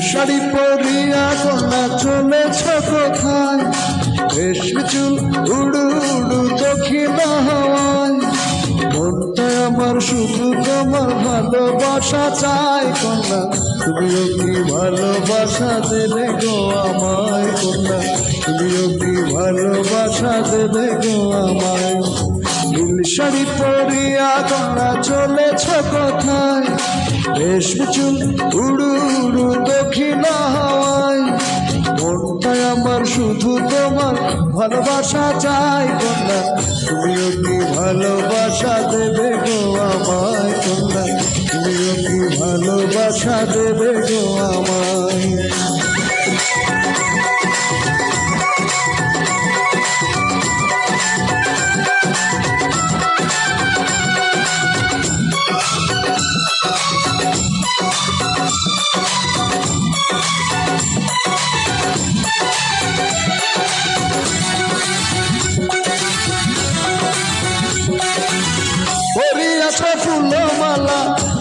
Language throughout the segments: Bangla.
শাড়ি পরিয়া কন্যা চলেছ কোথায়? রেশমি চুল উড়ু উড়ু দক্ষিণ হাওয়ায়। মনটা আমার শুধু তোমার ভালোবাসা চাই কন্যা। তুমিও কি ভালোবাসা দেবে গো আমায় কন্যা। তুমিও কি ভালোবাসা দেবে গো আমায়। নীল শাড়ি পরিয়া কন্যা চলেছ কোথায়? রেশমি ভালোবাসা চাই কন্যা তুমি কি ভালোবাসা দেবে গো আমায় কন্যা তুমি কি ভালোবাসা দেবে গো আমায়।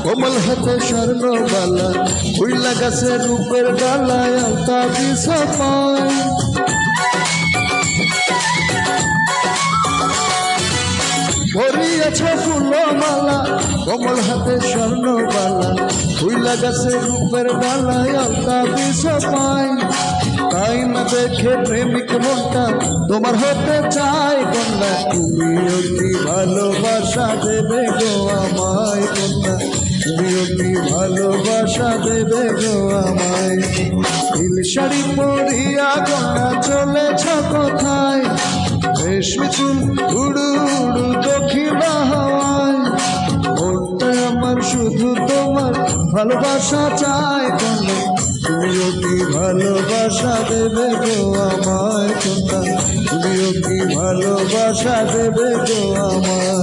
কোমল হাতে স্বর্ণবালা, উইলা গাছে রূপের ডালায় আলতা দিশা পায়। পরিয়াছ ফুলমালা, কোমল হাতে স্বর্ণবালা, উইলা গাছে রূপের ডালায় আলতা দিশা পায়। তাই না দেখে প্রেমিক মনটা, তোমার হতে চাই কন্যা তুমিও কি ভালোবাসা দেবে গো আমায় কন্যা। তুমিও কি ভালোবাসা দেবে গো আমায়। নীল শাড়ি পরিয়া কন্যা চলেছ কোথায়? রেশমি চুল উড়ু উড়ু দক্ষিণ হাওয়ায়। মনটা আমার শুধু তোমার ভালোবাসা চাই কন্যা তুমিও কি ভালোবাসা দেবে গো আমায়। কন্যা তুমিও কি ভালোবাসা দেবে গো আমায়।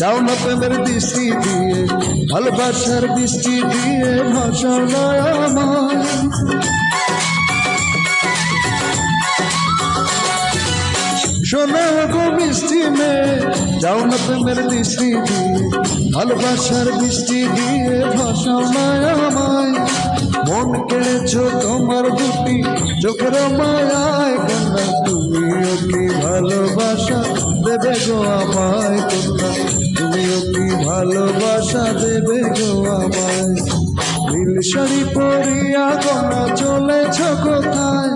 যাও না প্রেমের দৃষ্টি দিয়ে ভালোবাসার বৃষ্টি দিয়ে ভাষা আমার। শোনো গো মিষ্টি মেয়ে, যাও না প্রেমের দৃষ্টি দিয়ে ভালোবাসার বৃষ্টি দিয়ে ভাষা নয় আমায়। মন কেড়েছ তোমার দুটি চোখের মায়ায় কন্যা তুমিও কি ভালোবাসা দেবে গো আমায় নীল শাড়ি পরিয়া কন্যা চলেছ কোথায়?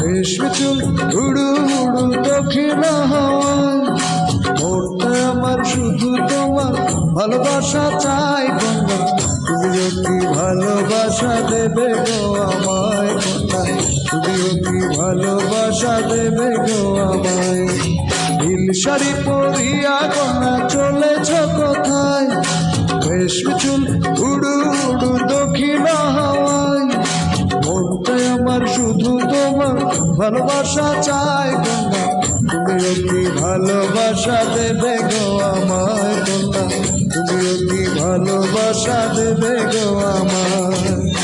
রেশমি চুল উড়ু উড়ু দক্ষিণ হাওয়ায়। মনটা আমার শুধু তোমার ভালোবাসা চাই কন্যা তুমিও কি ভালোবাসা দেবে গো আমায় কন্যা তুমিও কি ভালোবাসা দেবে গো আমায়? নীল শাড়ি পরিয়া কন্যা চলেছ কোথায়? রেশমি চুল, উড়ু উড়ু দক্ষিণ হাওয়ায়। মনটাই আমার শুধু তোমার ভালোবাসা চাই কন্যা তুমিও কি ভালোবাসা দেবে গো আমায় কন্যা তুমিও কি ভালোবাসা দেবে গো আমায়